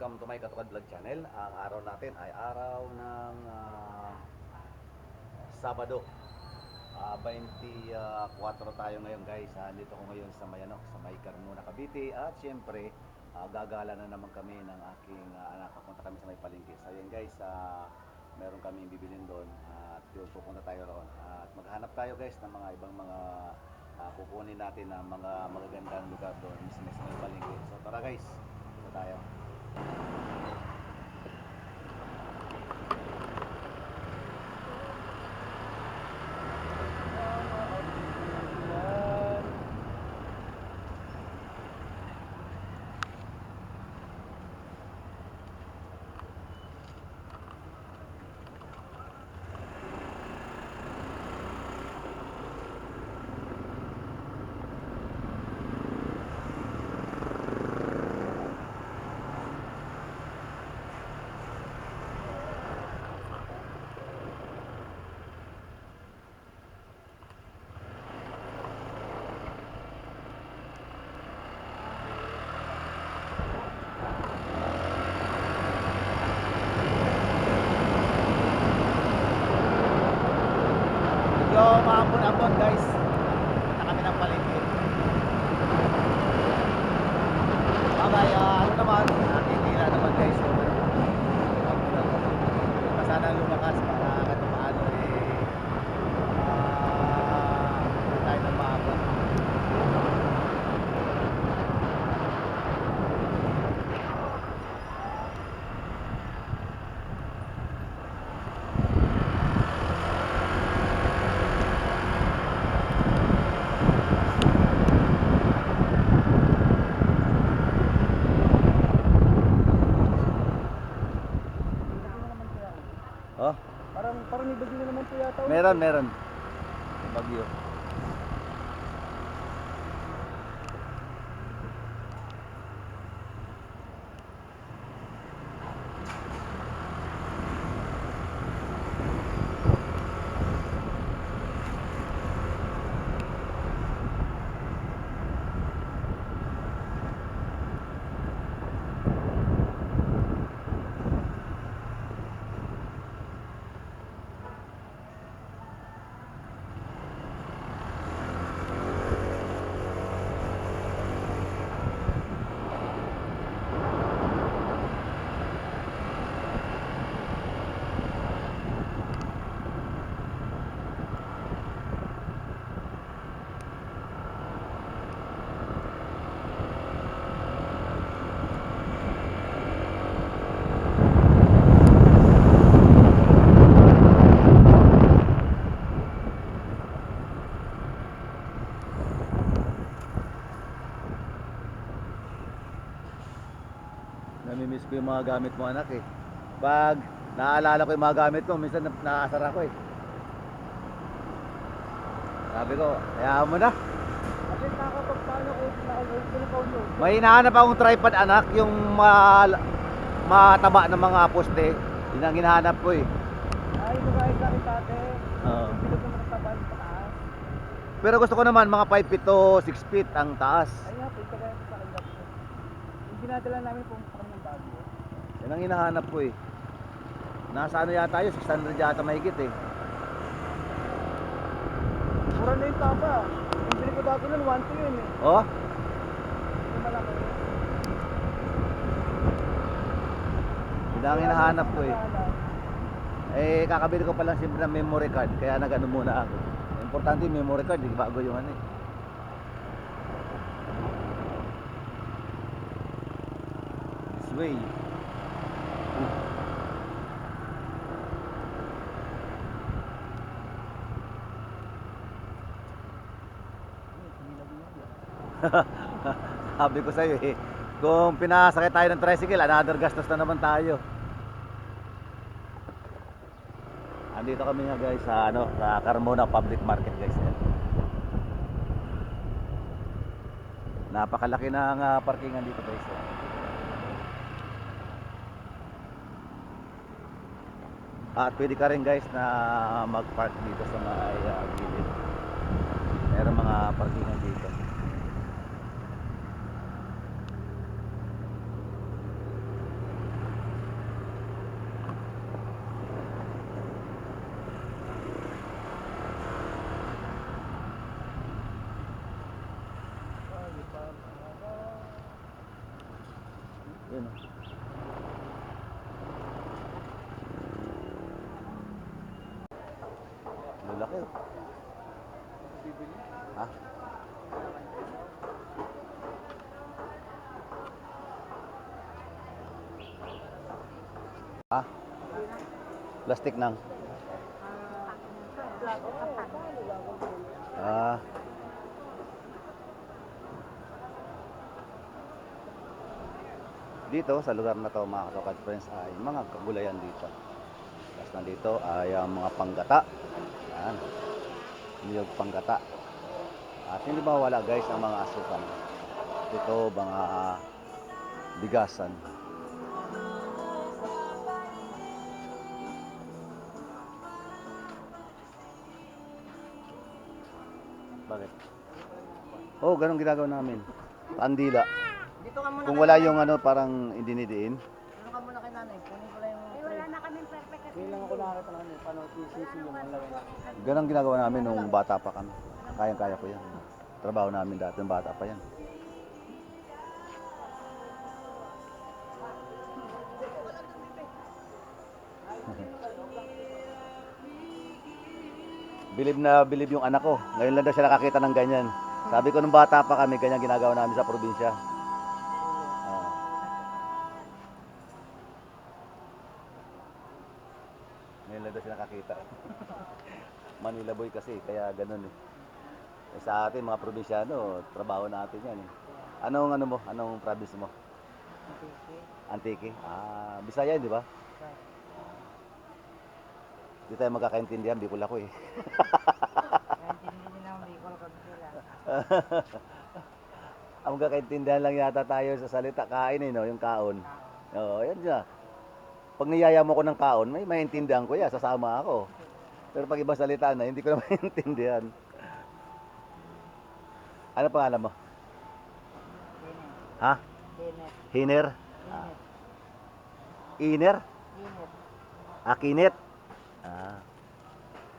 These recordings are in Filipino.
welcome to my Katukad Vlog Channel. Ang araw natin ay araw ng ah, Sabado. Ah, 24 tayo ngayon guys. Ah, dito ko ngayon sa may, ano, sa may Carmona, Cavite. At syempre, ah, gagala na naman kami ng aking ah, anak. Papunta kami sa may palengke. So yun guys, ah, meron kami bibilin doon. At yun, pupunta tayo roon. At maghanap tayo guys ng mga ibang mga ah, kukunin natin na mga magagandang lugar doon sa may palengke. So tara guys, tayo. Meron, meron. Bagyo. Namimiss ko yung mga gamit mo anak eh. Pag naaalala ko yung mga gamit mo, minsan na- nakasara ko eh. Sabi ko, kaya mo na. May hinahanap akong tripod anak, yung ma- mataba ng mga poste. Yun ang hinahanap ko eh. Ay, nagayos sa akin dati. Oo. Pero gusto ko naman mga 5 feet to 6 feet ang taas. Ay nga, pwede kaya sa akin. Yung dinadala namin po kami ng bagyo. Yan ang hinahanap ko eh. Nasa ano yata yun, 600 yata mahigit eh. Mura na yung tapa. Yung bili ko dati nun, 1 to yun eh. Oh, Yung malaki. yun ang hinahanap ko eh. Eh, kakabili ko pa lang siyempre ng memory card, kaya nag-ano muna ako. Importante yung memory card, di bago yung ano eh. This way. Sabi ko sa'yo eh, kung pinasakit tayo ng tricycle, another gastos na naman tayo. Andito kami nga guys sa ano, sa Carmona Public Market guys. Ayan. Napakalaki ng uh, parkingan dito guys. Ayan. At pwede ka rin guys na mag-park dito sa may uh, gilid. Meron mga parkingan dito. Bakit? Bibili. Ha? Ha? Plastic nang. Ah. Dito sa lugar na to mga katokad friends ay mga kagulayan dito. Tapos nandito ay ang mga panggata. Yan. Niyog panggata. At hindi mawala guys ang mga asukan. Ito mga bigasan. Oh, ganun ginagawa namin. Pandila. Dito ka muna Kung wala yung ano parang idinidiin. Dito ka muna kay nanay. Kunin ko lang yung Ay, wala na kaming perfect. Ngayon lang ako nakakita ng ano, paano sisi yung malawin. Ganun ginagawa namin nung bata pa kami. Kayang-kaya ko yan. Trabaho namin dati nung bata pa yan. bilib na bilib yung anak ko. Ngayon lang daw siya nakakita ng ganyan. Sabi ko nung bata pa kami, ganyan ginagawa namin sa probinsya. Ah. Ngayon lang daw siya nakakita. Manila boy kasi, kaya ganun eh. Eh, sa atin, mga probinsyano, trabaho natin yan eh. Anong ano mo? Anong province mo? Antique. Ah, Bisaya di ba? Di tayo magkakaintindihan, Bicol ako eh. Hindi din ako Bicol kag sila. Ang magkakaintindihan lang yata tayo sa salita kain eh, no? yung kaon. Oo, yan siya. Pag niyaya mo ko ng kaon, may maintindihan ko yan, sasama ako. Pero pag iba salita na, hindi ko na maintindihan. Ano pangalan mo? Ha? Hiner? Dinner. Iner? Ah, Kinit? Ah.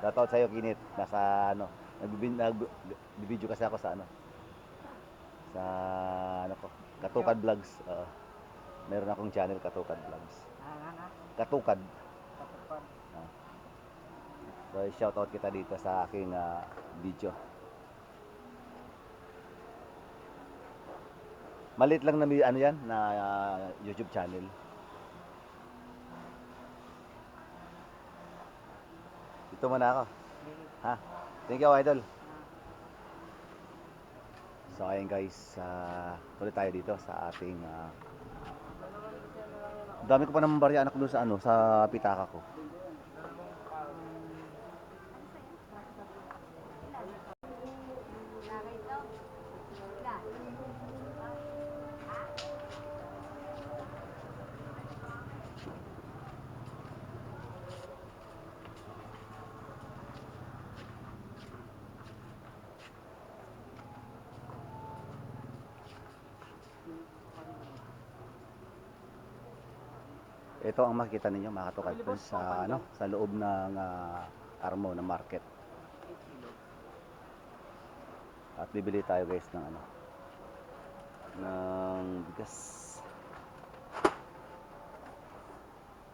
Shoutout sa'yo, Kinit. Nasa ano, nagbibideo kasi ako sa ano. Sa ano ko, Katukad Vlogs. Oo. meron akong channel, Katukad Vlogs. Katukad. Kapupad. So, shoutout kita dito sa aking ah, video. Malit lang na may- ano yan, na ah, YouTube channel. Ito muna ako. Ha? Thank you, idol. So, ayun guys, uh, tuloy tayo dito sa ating ah, dami ko pa naman barya anak doon sa ano, sa pitaka ko. Ito ang makikita ninyo mga katukad friends, sa ano, sa loob ng ah, Armo na market. At bibili tayo guys ng ano ng bigas.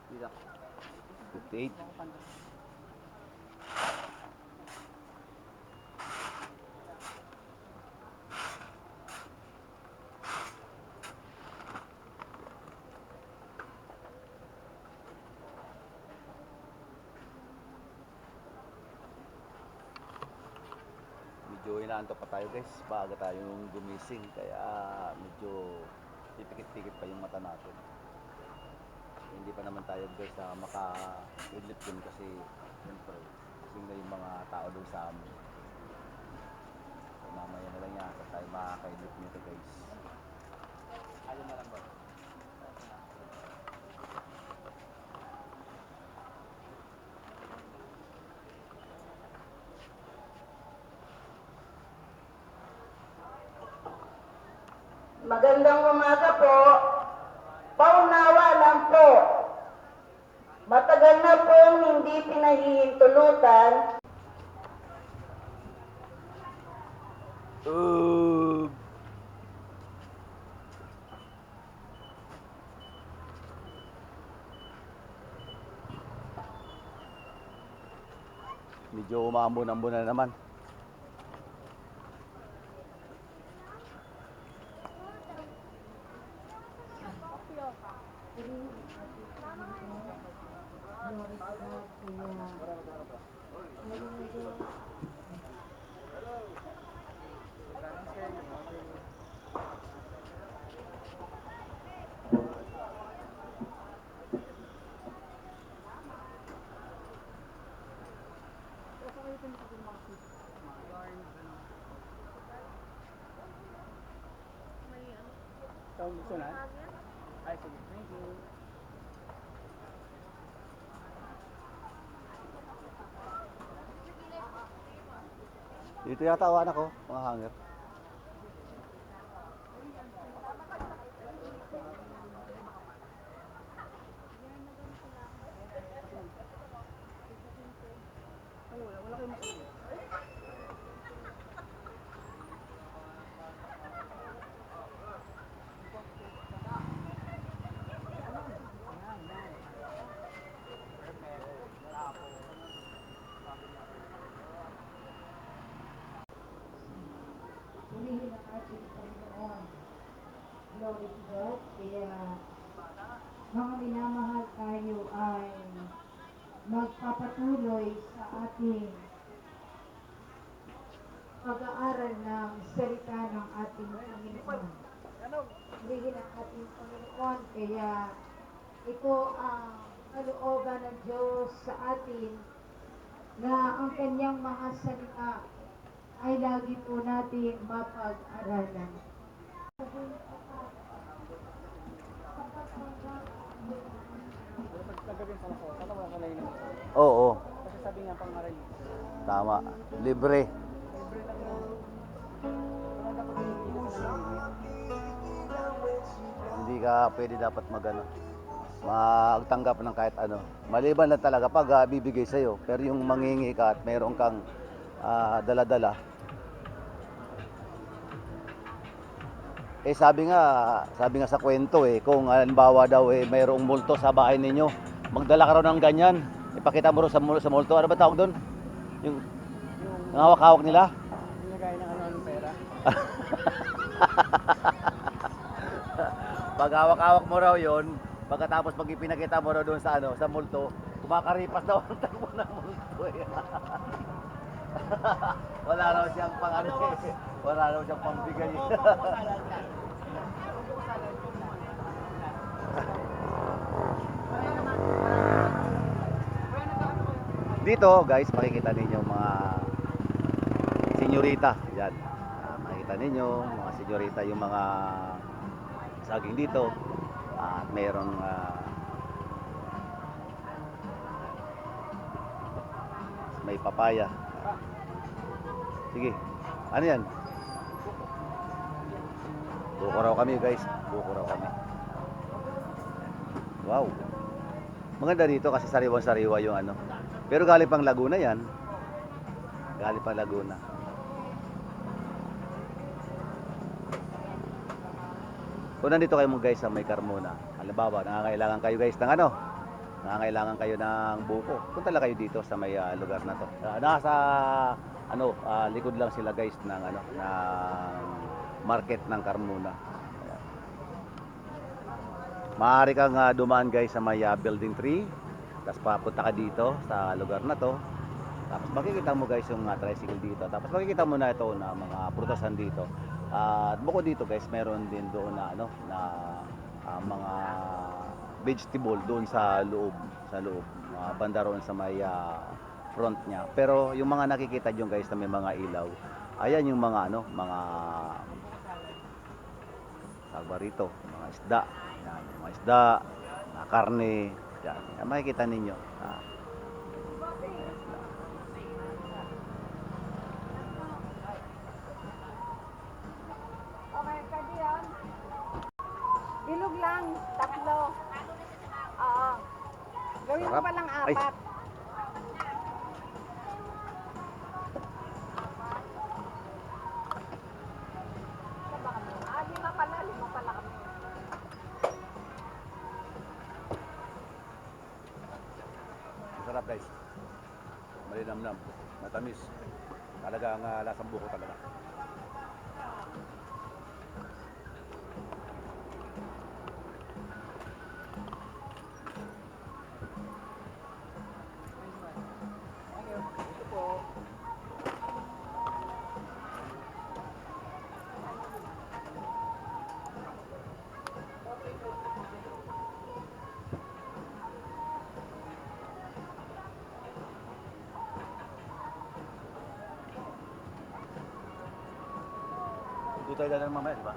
Dito. 58. Medyo inaantok pa tayo guys. Baga tayong gumising kaya medyo pipikit-pikit pa yung mata natin. Hindi pa naman tayo guys sa maka-idlip din kasi siyempre kasi na yung mga tao doon sa amin. So mamaya na lang yata tayo makaka-idlip nito guys. Ayaw na lang ba? Magandang umaga po. Paunawa lang po. Matagal na pong hindi pinahihintulutan Uh, Medyo umambon-ambon na naman. Ikaw gusto na? Ay, sige. Thank you. Dito yata ang anak ko, mga hanger. Ay, wala, wala kayong makulit. Purihin ang ating Panginoon. Glory to God. Kaya, mga minamahal tayo ay magpapatuloy sa ating pag-aaral ng salita ng ating Panginoon. Purihin ang ating Panginoon. Kaya, ito ang kalooban ng Diyos sa atin na ang kanyang mga salita ay lagi po natin mapag-aralan. Oo, Kasi sabi nga pang aral, tama. Libre. libre lang yun. Wala dapat Hindi ka pwede dapat magano magtanggap ng kahit ano. Maliban lang talaga pag ah, bibigay sa iyo. Pero yung mangingi ka at mayroon kang ah, dala-dala. Eh sabi nga, sabi nga sa kwento eh, kung halimbawa daw eh mayroong multo sa bahay ninyo, magdala ka raw ng ganyan. Ipakita mo sa, sa multo. Ano ba tawag doon? Yung, Yung yung hawak-hawak nila? nilagay ng ano ng pera. Pag hawak-hawak mo raw yon, pagkatapos pag ipinakita mo doon sa ano, sa multo, kumakaripas daw ang takbo ng multo. eh. Wala raw siyang pang ano, eh. wala raw siyang pambigay. Dito guys, makikita ninyo mga senyorita. Yan. Ah, makikita ninyo mga senyorita yung mga saging dito. At mayroong ah, may papaya. Sige. Ano yan? Buko raw kami guys. Buko raw kami. Wow. Maganda dito kasi sariwan-sariwa yung ano. Pero galing pang Laguna yan. Galing pang Laguna. Kung nandito kayo mo guys sa may Carmona, halimbawa, nangangailangan kayo guys ng ano? Nangangailangan kayo ng buko. Punta lang kayo dito sa may ah, lugar na to. Ah, nasa ano, ah, likod lang sila guys ng ano, ng market ng Carmona. Ayan. Maaari kang ah, dumaan guys sa may ah, building 3. Tapos papunta ka dito sa lugar na to. Tapos makikita mo guys yung ah, tricycle dito. Tapos makikita mo na ito na mga prutasan dito. Ah, At bukod dito guys, meron din doon na ano na ah, mga vegetable doon sa loob, sa loob. Mga banda roon sa may ah, front niya. Pero yung mga nakikita niyo guys na may mga ilaw, ayan yung mga ano, mga tawag ba rito, mga isda. Yan, mga isda, mga karne, yan. Yan, makikita ninyo. Ah. Gawin mo Sarap. pa lang Ay. apat. Saan ba kami? Ah, lima pala, lima pala kami. Sarap guys. malinamnam, matamis. Talagang uh, lasang buko talaga. Dito tayo dadaan mamaya, di ba?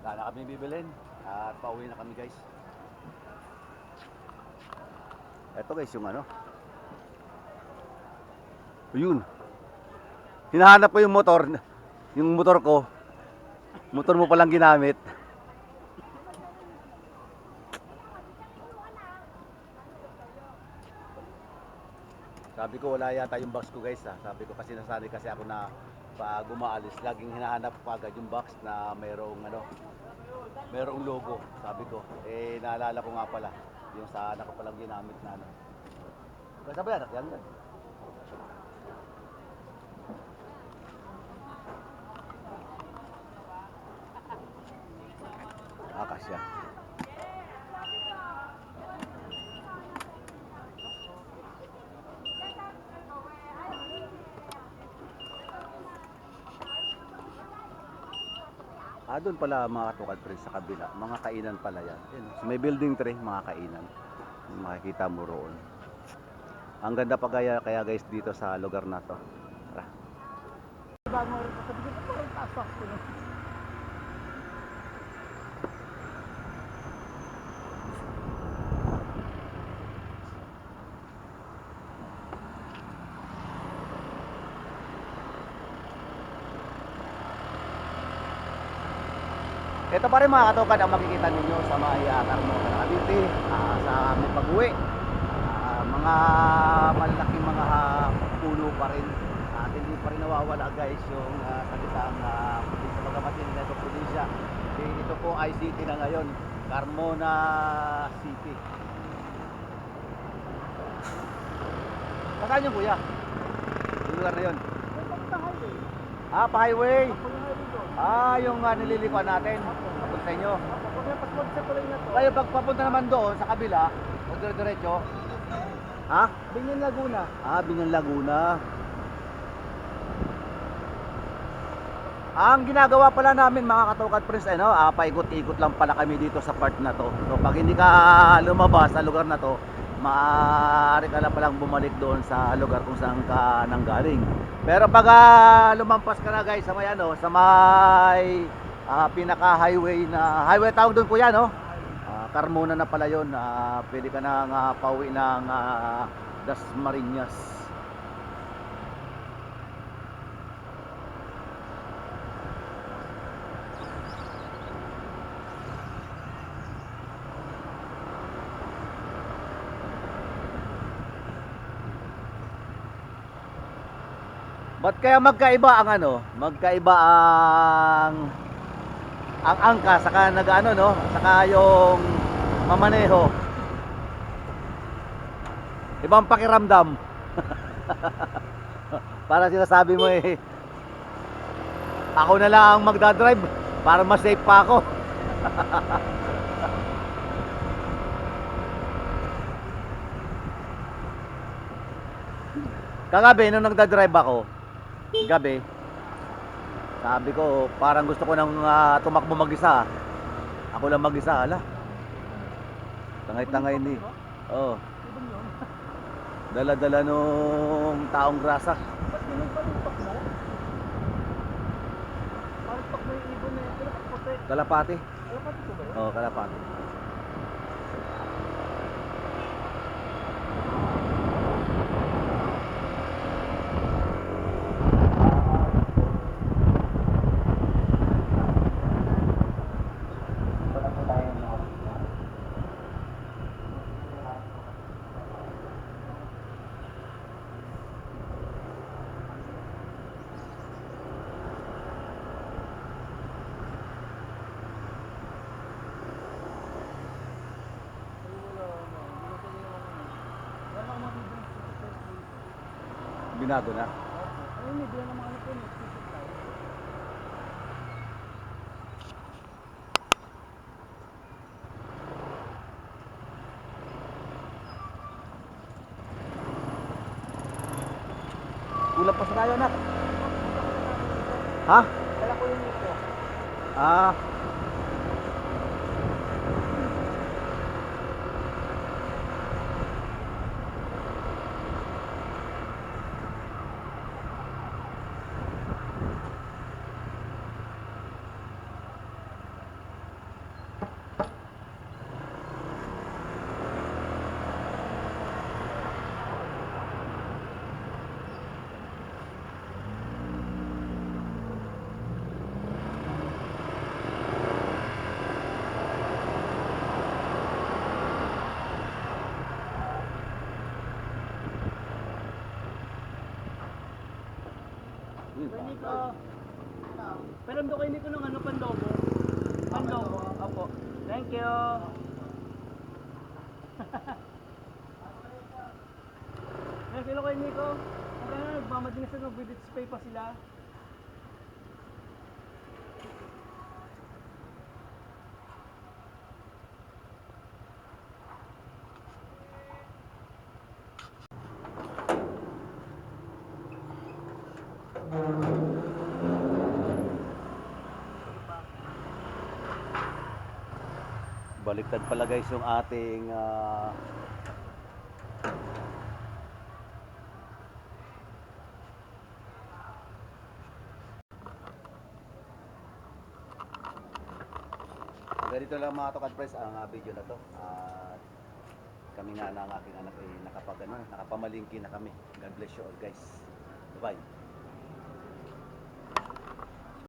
Wala na kami bibilhin. At pauwi na kami guys. Ito guys yung ano. Yun. Hinahanap ko yung motor. Yung motor ko. Motor mo palang ginamit. Sabi ko wala yata yung box ko guys ha. Sabi ko kasi nasanay kasi ako na pag umaalis laging hinahanap ko agad yung box na mayroong ano mayroong logo sabi ko. Eh naalala ko nga pala yung sa anak ko palang ginamit na ano. Kasi ba yan yan yan. Akasya Ah, doon pala mga tukad pre sa kabila. Mga kainan pala yan. So may building tre, mga kainan. Makikita mo roon. Ang ganda pa kaya, kaya guys dito sa lugar na to. Tara. Bago rin parang taas Ito pa rin mga katukan ang makikita ninyo sa mga iakar mo sa Cavite, ah, sa aming pag-uwi. Ah, mga malalaking mga ah, puno pa rin. At hindi pa rin nawawala guys yung uh, salitang uh, sa Pagkamatin na ito probinsya. Eh, Ito po ay city na ngayon, Carmona City. Saan yung kuya? Yung lugar na yun. May highway. Ah, pa-highway. Ako yung highway doon. Ah, yung uh, nililikuan natin. Papunta sa inyo. Ako yung passport sa tuloy na to. Kayo pag papunta naman doon sa kabila, o dire-diretso. Ha? Binyan Laguna. Ah, Binyan Laguna. Ang ginagawa pala namin mga katukat friends, ano, ah, paikot-ikot lang pala kami dito sa part na to. So pag hindi ka lumabas sa lugar na to, maaari ka lang palang bumalik doon sa lugar kung saan ka nanggaling. Pero pag ah, lumampas ka na guys sa may ano, sa may ah, pinaka-highway na highway tawag doon kuya no? Ah, Carmona na pala 'yon. Ah, pwede ka na nga pauwi ng ah, Dasmariñas. Ba't kaya magkaiba ang ano? Magkaiba ang ang angka saka nag-ano no? Saka yung mamaneho. Ibang pakiramdam. para sinasabi mo eh ako na lang ang magdadrive para mas safe pa ako. Kagabi nung nagdadrive ako, gabi, sabi ko, parang gusto ko nang ah, tumakbo mag-isa. Ako lang mag-isa, ala. Tangay-tangay ni. Oh, dala-dala nung taong grasa. Ba't ganun pa yung tok mo? Parang tok mo yung ibon na yun. Pero puti. Kalapati. Dapat ito ba yun? Oo, kalapati. Binago na. Ayun, bilang ng mga ano po. Kulang pa sa tayo, anak. Ha? Kala ko yun ito. Ah. Kay Nico. Pero ando kay Nico ng ano, pandobo. Pandobo, opo. Thank you. Yes, hello kay Nico. Kung kaya nagmamadaling sa nag-visit spay pa sila. Baliktad pala guys yung ating ah, Ganito lang mga Tokad Press ang ah, video na to. At kami nga na ang aking anak ay nakapag ano, nakapamalingki na kami. God bless you all guys. Bye-bye.